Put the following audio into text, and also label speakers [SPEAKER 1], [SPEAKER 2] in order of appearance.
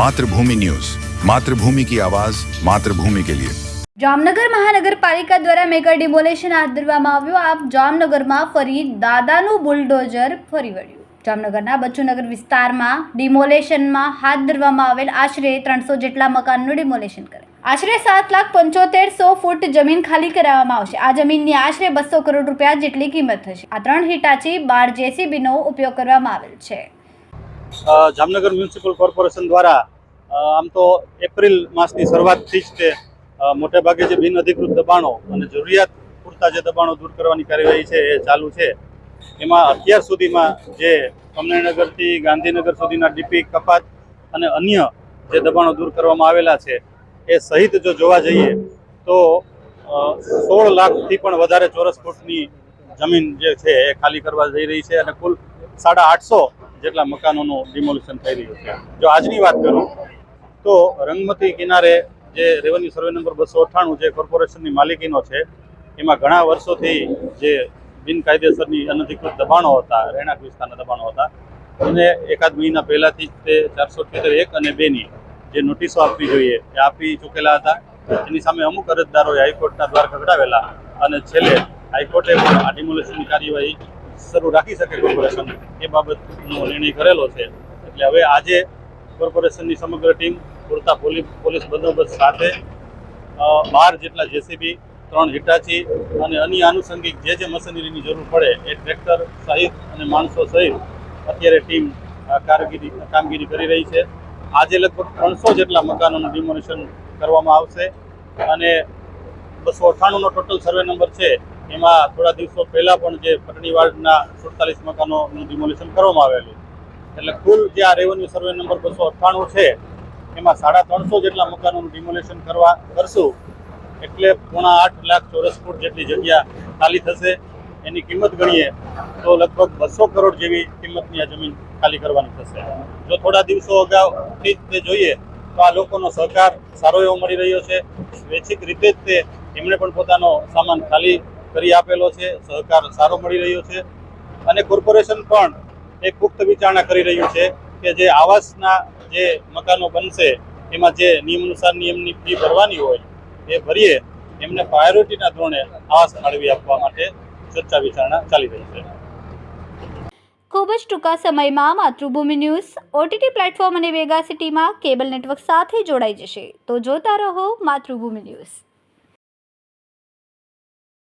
[SPEAKER 1] Mathrubhumi news Mathrubhumi કી આવાઝ માતૃભૂમિ કે લિયે
[SPEAKER 2] જામનગર મહાનગરપાલિકા દ્વારા મેગા ડિમોલેશન હાથ ધરવામાં આવ્યું. આ જામનગરમાં ફરી દાદાનું બુલડોઝર ફરી વળ્યું. જામનગરના બચ્ચુનગર વિસ્તારમાં ડિમોલેશનમાં હાથ ધરવામાં આવેલ આશરે ત્રણસો જેટલા મકાનનું ડિમોલેશન કરે આશરે સાત લાખ પંચોતેરસો ફૂટ જમીન ખાલી કરાવવામાં આવશે. આ જમીનની આશરે બસો કરોડ રૂપિયા જેટલી કિંમત થશે. આ ત્રણ હિટાચી બાર જેસીબીનો ઉપયોગ કરવામાં આવેલ છે.
[SPEAKER 3] જામનગર મ્યુનિસિપલ કોર્પોરેશન દ્વારા આમ તો એપ્રિલ માસની શરૂઆતથી જ તે મોટેભાગે મોટે ભાગે જે બિન અધિકૃત દબાણો અને જરૂરિયાત પૂરતા જે દબાણો દૂર કરવાની કાર્યવાહી છે, એ ચાલુ છે. એમાં અત્યાર સુધીમાં જે કમલેનગરથી ગાંધીનગર સુધીના ડીપી કપાત અને અન્ય જે દબાણો દૂર કરવામાં આવેલા છે, એ સહિત જો જોવા જઈએ, તો સોળ લાખથી પણ વધારે ચોરસ ફૂટની જમીન જે છે, એ ખાલી કરવા જઈ રહી છે અને કુલ સાડા આઠસો જેટલા મકાનોનું ડિમોલિશન થઈ રહ્યું છે. જો આજની વાત કરું, તો રંગમતી કિનારે જે રેવન્યુ સર્વે નંબર બસો અઠ્ઠાણું જે કોર્પોરેશનની માલિકીનો છે, એમાં ઘણા વર્ષોથી જે બિનકાયદેસરની અનધિકૃત દબાણો હતા, રહેણાંક વિસ્તારના દબાણો હતા એને એકાદ મહિના પહેલાંથી જ તે ચારસો અઠ્યોતેર એક અને બેની જે નોટિસો આપવી જોઈએ, એ આપી ચૂકેલા હતા. એની સામે અમુક અરજદારોએ હાઈકોર્ટના દ્વાર ખગડાવેલા અને છેલ્લે હાઈકોર્ટે પણ આ ડિમોલેશનની કાર્યવાહી શરૂ રાખી શકે કોર્પોરેશન એ બાબતનો નિર્ણય કરેલો છે. એટલે હવે આજે કોર્પોરેશનની સમગ્ર ટીમ પૂરતા પોલીસ બંદોબસ્ત સાથે બાર જેટલા જેસીબી ત્રણ હિટાચી અને અન્ય આનુષંગિક જે જે મશીનરીની જરૂર પડે એ ટ્રેક્ટર સહિત અને માણસો સહિત અત્યારે ટીમ કારગીરી કામગીરી કરી રહી છે. આજે લગભગ ત્રણસો જેટલા મકાનોનું ડિમોલિશન કરવામાં આવશે અને બસો અઠ્ઠાણુંનો ટોટલ સર્વે નંબર છે એમાં થોડા દિવસો પહેલા પણ જે પટણી વાર્ડના સુડતાલીસ મકાનોનું ડિમોલિશન કરવામાં આવેલું. એટલે કુલ જે આ રેવન્યુ સર્વે નંબર બસો અઠ્ઠાણું છે, એમાં સાડા ત્રણસો જેટલા મકાનોનું ડિમોલિશન કરવા કરશું. એટલે પોણા આઠ લાખ ચોરસ ફૂટ જેટલી જગ્યા ખાલી થશે. એની કિંમત ગણીએ તો લગભગ બસો કરોડ જેવી કિંમતની આ જમીન ખાલી કરવાની થશે. જો થોડા દિવસો અગાઉથી જ તે જોઈએ, તો આ લોકોનો સહકાર સારો એવો મળી રહ્યો છે. સ્વૈચ્છિક રીતે જ તે એમણે પણ પોતાનો સામાન ખાલી કરી આપેલો છે, સહકાર સારો મળી રહ્યો છે અને કોર્પોરેશન પણ એક પુખ્ત વિચારણા કરી રહ્યું છે કે જે આવાસના જે મકાનો બનશે, એમાં જે નિયમ અનુસારની એમની ફી ભરવાની હોય, એ ભરીએ, એમને પ્રાયોરિટીના ધોરણે આવાસ ફાળવી આપવા માટે ચર્ચા વિચારણા ચાલી રહી છે.
[SPEAKER 2] ખૂબ જ ટૂંકા સમયમાં માતૃભૂમિ ન્યૂઝ, ઓટીટી પ્લેટફોર્મ અને વેગા સિટીમાં કેબલ નેટવર્ક સાથે જોડાઈ જશે. તો જોતા રહો માતૃભૂમિ ન્યૂઝ.